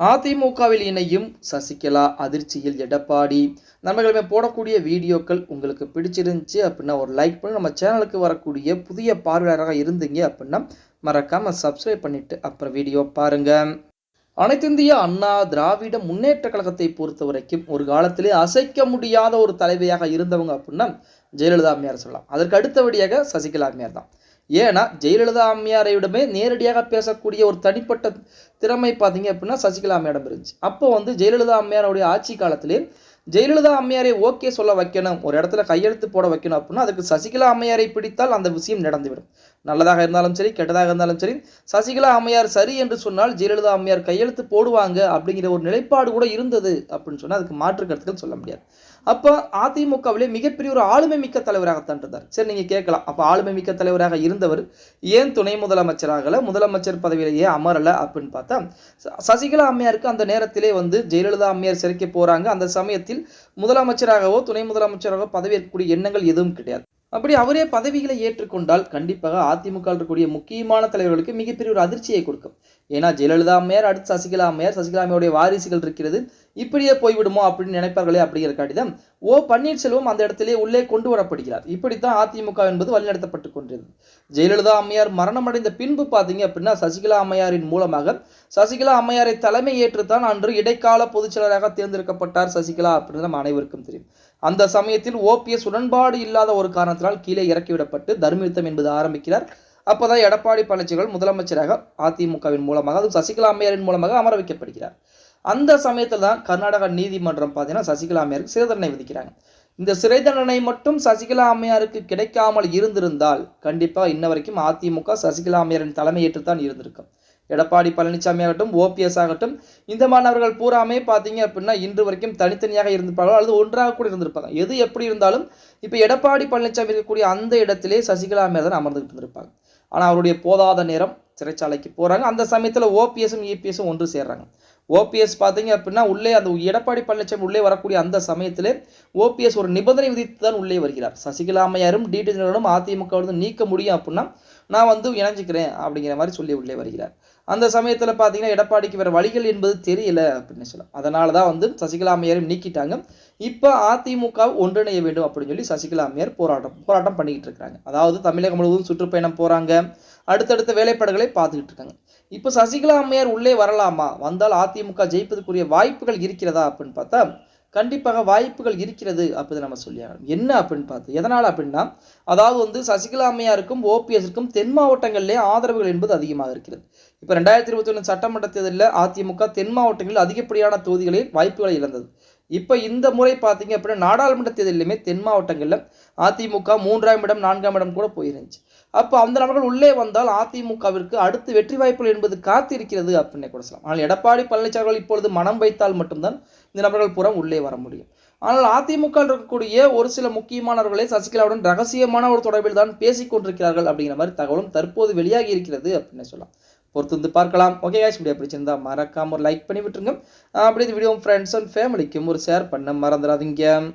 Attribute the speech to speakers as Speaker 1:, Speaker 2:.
Speaker 1: அதிமுகவில் இணையும் சசிகலா அதிர்ச்சியில் எடப்பாடி. நண்பர்களுமே போடக்கூடிய வீடியோக்கள் உங்களுக்கு பிடிச்சிருந்துச்சு அப்படின்னா ஒரு லைக் பண்ணி நம்ம சேனலுக்கு வரக்கூடிய புதிய பார்வையாளராக இருந்தீங்க அப்படின்னா மறக்காமல் சப்ஸ்கிரைப் பண்ணிவிட்டு அப்புறம் வீடியோ பாருங்கள் அனைத்திந்திய அண்ணா திராவிட முன்னேற்ற கழகத்தை பொறுத்த வரைக்கும் ஒரு காலத்திலே அசைக்க முடியாத ஒரு தலைவியாக இருந்தவங்க அப்படின்னா ஜெயலலிதா அம்மையார் சொல்லலாம். அதற்கு அடுத்தபடியாக சசிகலா அம்மையார் தான். ஏன்னா ஜெயலலிதா அம்மையாரைவிடமே நேரடியாக பேசக்கூடிய ஒரு தனிப்பட்ட திறமை பார்த்தீங்க அப்படின்னா சசிகலா அம்மையாரிடம் இருந்துச்சு. அப்போ வந்து ஜெயலலிதா அம்மையாருடைய ஆட்சி காலத்திலே ஜெயலலிதா அம்மையாரை ஓகே சொல்ல வைக்கணும் ஒரு இடத்துல கையெழுத்து போட வைக்கணும் அப்படின்னா அதுக்கு சசிகலா அம்மையாரை பிடித்தால் அந்த விஷயம் நடந்துவிடும். நல்லதாக இருந்தாலும் சரி கெட்டதாக இருந்தாலும் சரி சசிகலா அம்மையார் சரி என்று சொன்னால் ஜெயலலிதா அம்மையார் கையெழுத்து போடுவாங்க அப்படிங்கிற ஒரு நிலைப்பாடு கூட இருந்தது அப்படின்னு சொன்னால் அதுக்கு மாற்று கருத்துக்கள் சொல்ல முடியாது. அப்போ அதிமுகவிலே மிகப்பெரிய ஒரு ஆளுமை மிக்க தலைவராகத்தான் இருந்தார். சரி நீங்கள் கேட்கலாம். அப்போ ஆளுமை மிக்க தலைவராக இருந்தவர் ஏன் துணை முதலமைச்சராகல முதலமைச்சர் பதவியிலேயே அமரல அப்படின்னு பார்த்தா ச- சசிகலா அம்மையாருக்கு அந்த நேரத்திலே வந்து ஜெயலலிதா அம்மையார் சிறைக்க போகிறாங்க அந்த சமயத்தில் முதலமைச்சராகவோ துணை முதலமைச்சராகவோ பதவியேற்கக்கூடிய எண்ணங்கள் எதுவும் கிடையாது. அப்படி அவரே பதவிகளை ஏற்றுக்கொண்டால் கண்டிப்பாக அதிமுக இருக்கக்கூடிய முக்கியமான தலைவர்களுக்கு மிகப்பெரிய ஒரு அதிர்ச்சியை கொடுக்கும். ஏன்னா ஜெயலலிதா அம்மையார் அடுத்து சசிகலா அம்மையார் சசிகலா அம்மையுடைய வாரிசுகள் இருக்கிறது. இப்படியே போய்விடுமோ அப்படின்னு நினைப்பார்களே அப்படிங்கிற காட்டிதான் ஓ பன்னீர்செல்வம் அந்த இடத்திலே உள்ளே கொண்டு வரப்படுகிறார். இப்படித்தான் அதிமுக என்பது வழிநடத்தப்பட்டு கொண்டிருந்தது. ஜெயலலிதா அம்மையார் மரணமடைந்த பின்பு பார்த்தீங்க அப்படின்னா சசிகலா அம்மையாரின் மூலமாக சசிகலா அம்மையாரை தலைமை ஏற்றுத்தான் அன்று இடைக்கால பொதுச் செயலராக தேர்ந்தெடுக்கப்பட்டார் சசிகலா அப்படின்னு நம்ம அனைவருக்கும் தெரியும். அந்த சமயத்தில் ஓபிஎஸ் உடன்பாடு இல்லாத ஒரு காரணத்தினால் கீழே இறக்கிவிடப்பட்டு தர்மயுத்தம் என்பது ஆரம்பிக்கிறார். அப்போதான் எடப்பாடி பழனிசாமி முதலமைச்சராக அதிமுகவின் மூலமாக அதுவும் சசிகலா அம்மையாரின் மூலமாக அமர வைக்கப்படுகிறார் அந்த சமயத்தில் தான் கர்நாடக நீதிமன்றம் பார்த்தீங்கன்னா சசிகலா அம்மையாருக்கு சிறை தண்டனை விதிக்கிறாங்க. இந்த சிறை தண்டனை மட்டும் சசிகலா அம்மையாருக்கு கிடைக்காமல் இருந்திருந்தால் கண்டிப்பாக இன்ன வரைக்கும் அதிமுக சசிகலா அம்மையாரின் தலைமையேற்றுத்தான் இருந்திருக்கும். எடப்பாடி பழனிசாமி ஆகட்டும் ஓபிஎஸ் ஆகட்டும் இந்த மாணவர்கள் பூராமே பார்த்தீங்க அப்படின்னா இன்று வரைக்கும் தனித்தனியாக இருந்திருப்பார்கள். அல்லது ஒன்றாக கூட இருந்திருப்பாங்க. எது எப்படி இருந்தாலும் இப்போ எடப்பாடி பழனிசாமி இருக்கக்கூடிய அந்த இடத்திலே சசிகலா அம்மையார் தான் அமர்ந்துகிட்டு இருந்திருப்பாங்க. ஆனால் அவருடைய போதாத நேரம் சிறைச்சாலைக்கு போகிறாங்க அந்த சமயத்தில் ஓபிஎஸும் இபிஎஸும் ஒன்று சேர்றாங்க. ஓபிஎஸ் பார்த்தீங்க அப்படின்னா உள்ளே அந்த எடப்பாடி பழனிசாமி உள்ளே வரக்கூடிய அந்த சமயத்திலே ஓபிஎஸ் ஒரு நிபந்தனை விதித்து தான் உள்ளே வருகிறார். சசிகலா அம்மையாரும் டிடி தினகரனும் நீக்க முடியும் அப்படின்னா நான் வந்து இணைஞ்சிக்கிறேன் அப்படிங்கிற மாதிரி சொல்லி உள்ளே வருகிறார். அந்த சமயத்தில் பார்த்தீங்கன்னா எடப்பாடிக்கு வேறு வழிகள் என்பது தெரியல அப்படின்னு சொல்லலாம். அதனால தான் வந்து சசிகலா அம்மையாரையும் நீக்கிட்டாங்க. இப்போ அதிமுக ஒன்றிணைய வேண்டும் அப்படின்னு சொல்லி சசிகலா அம்மையார் போராட்டம் போராட்டம் பண்ணிக்கிட்டு இருக்கிறாங்க அதாவது தமிழகம் முழுவதும் சுற்றுப்பயணம் போகிறாங்க அடுத்தடுத்த வேலைப்பாடுகளை பார்த்துக்கிட்டு இருக்காங்க. இப்போ சசிகலா அம்மையார் உள்ளே வரலாமா? வந்தால் அதிமுக ஜெயிப்பதற்குரிய வாய்ப்புகள் இருக்கிறதா அப்படின்னு பார்த்தா கண்டிப்பாக வாய்ப்புகள் இருக்கிறது அப்படி நம்ம சொல்லியாகணும். என்ன அப்படின்னு பார்த்து எதனால் அப்படின்னா அதாவது வந்து சசிகலா அம்மையாருக்கும் ஓபிஎஸ்க்கும் தென் மாவட்டங்களிலே ஆதரவுகள் என்பது அதிகமாக இருக்கிறது. இப்போ ரெண்டாயிரத்தி இருபத்தி ஒன்று சட்டமன்ற தேர்தலில் அதிமுக தென் மாவட்டங்களில் அதிகப்படியான தொகுதிகளில் வாய்ப்புகளை இழந்தது. இப்போ இந்த முறை பார்த்தீங்க அப்படின்னா நாடாளுமன்ற தேர்தலுமே தென் மாவட்டங்களில் அதிமுக மூன்றாம் இடம் நான்காம் இடம் கூட போயிருந்துச்சு. அப்போ அந்த நபர்கள் உள்ளே வந்தால் அதிமுகவிற்கு அடுத்து வெற்றி வாய்ப்புகள் என்பது காத்திருக்கிறது அப்படின்னு கூட சொல்லலாம். ஆனால் எடப்பாடி பழனிசாமி அவர்கள் இப்பொழுது மனம் வைத்தால் மட்டும்தான் இந்த நபர்கள் புறம் உள்ளே வர முடியும். ஆனால் அதிமுக இருக்கக்கூடிய ஒரு சில முக்கியமானவர்களே சசிகலாவுடன் ரகசியமான ஒரு தொடர்பில் தான் பேசிக் கொண்டிருக்கிறார்கள் அப்படிங்கிற மாதிரி தகவலும் தற்போது வெளியாகி இருக்கிறது அப்படின்னு சொல்லலாம். பொறுத்து வந்து பார்க்கலாம். ஓகே காய்ஸ் வீடியோ பிடிச்சிருந்தா மறக்காம ஒரு லைக் பண்ணி விட்டுருங்க. அப்படி இந்த வீடியோ ஃப்ரெண்ட்ஸ் அண்ட் ஃபேமிலிக்கும் ஒரு ஷேர் பண்ண மறந்துடாதீங்க.